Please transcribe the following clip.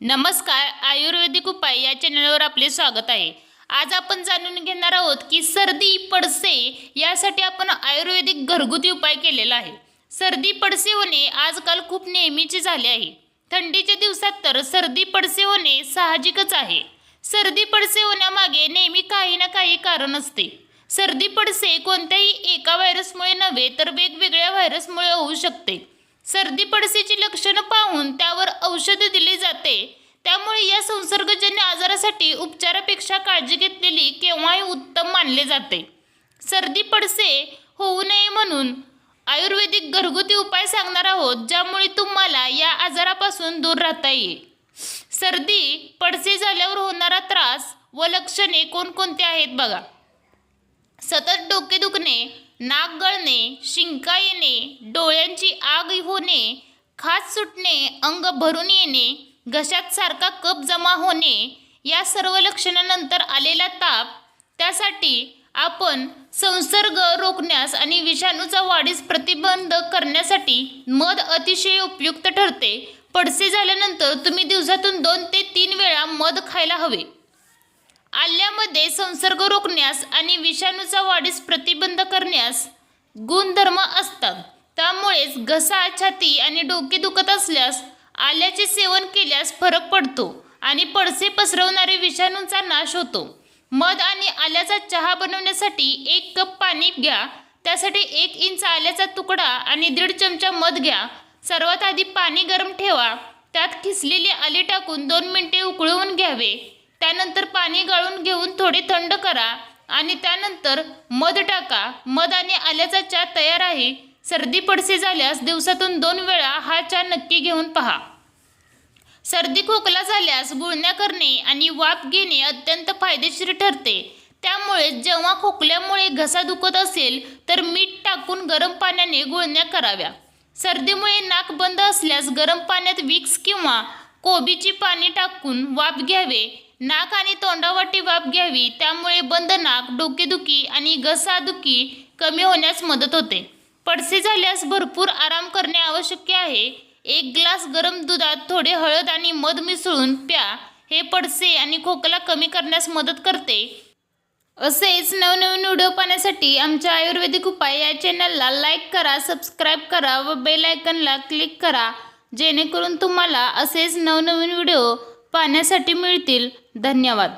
नमस्कार आयुर्वेदिक उपाय या चॅनलवर आपले स्वागत आहे. आज आपण जाणून घेणार आहोत की सर्दी पडसे यासाठी आपण आयुर्वेदिक घरगुती उपाय केलेला आहे. सर्दी पडसे होणे आजकाल खूप नेहमीचे झाले आहे. थंडीच्या दिवसात तर सर्दी पडसे होणे साहजिकच आहे. सर्दी पडसे होण्यामागे नेहमी काही ना काही कारण असते. सर्दी पडसे कोणत्याही एका व्हायरसमुळे नव्हे तर वेगवेगळ्या व्हायरसमुळे होऊ शकते. सर्दी पडसीची लक्षणं पाहून त्यावर औषध दिले जाते. त्यामुळे या संसर्गजन्य आजारासाठी उपचारापेक्षा काळजी घेतलेली केव्हाही उत्तम मानले जाते. सर्दी पडसे होऊ नये म्हणून आयुर्वेदिक घरगुती उपाय सांगणार आहोत ज्यामुळे तुम्हाला या आजारापासून दूर राहता येईल. सर्दी पडसे झाल्यावर होणारा त्रास व लक्षणे कोणकोणती आहेत बघा. सतत डोके नाक गळणे शिंका येणे डोळ्यांची आग होणे खाज सुटणे अंग भरून येणे घशात सारखा कप जमा होणे या सर्व लक्षणानंतर आलेला ताप. त्यासाठी आपण संसर्ग रोखण्यास आणि विषाणूचा वाढीस प्रतिबंध करण्यासाठी मध अतिशय उपयुक्त ठरते. पडसे झाल्यानंतर तुम्ही दिवसातून दोन ते तीन वेळा मध खायला हवे. मध्ये संसर्ग रोखण्यास आणि विषाणूचा वाढीस प्रतिबंध करण्यास गुणधर्म असतात. त्यामुळेच घसा छाती आणि डोके दुखत असल्यास आल्याचे सेवन केल्यास फरक पडतो आणि पडसे पसरवणारे विषाणूंचा नाश होतो. मध आणि आल्याचा चहा बनवण्यासाठी एक कप पाणी घ्या त्यासाठी एक इंच आल्याचा तुकडा आणि दीड चमचा मध घ्या. सर्वात आधी पाणी गरम ठेवा त्यात खिसलेले आले टाकून दोन मिनिटे उकळवून घ्यावे. त्यानंतर पाणी गाळून घेऊन थोडे थंड करा आणि त्यानंतर मध टाका. मध आणि आल्याचा चहा तयार आहे. सर्दी पडसे झाल्यास दिवसातून दोन वेळा हा चहा नक्की घेऊन पहा. सर्दी खोकला झाल्यास गुळण्या करणे आणि वाफ घेणे अत्यंत फायदेशीर ठरते. त्यामुळे जेव्हा खोकल्यामुळे घसा दुखत असेल तर मीठ टाकून गरम पाण्याने गुळण्या कराव्या. सर्दीमुळे नाक बंद असल्यास गरम पाण्यात विक्स किंवा कोबीची पाणी टाकून वाफ घ्यावे. नाक आणि तोंडावाटी वाफ घ्यावी त्यामुळे बंद नाक डोकेदुखी आणि घसादुखी कमी होण्यास मदत होते. पडसे झाल्यास भरपूर आराम करणे आवश्यक आहे. एक ग्लास गरम दुधात थोडे हळद आणि मध मिसळून प्या. हे पडसे आणि खोकला कमी करण्यास मदत करते. असेच नवनवीन व्हिडिओ पाहण्यासाठी आमच्या आयुर्वेदिक उपाय या चॅनलला लाईक करा सबस्क्राईब करा व बेल आयकनला क्लिक करा. जेणेकरून तुम्हाला असेच नवनवीन व्हिडिओ पाहण्यासाठी मिळतील. धन्यवाद.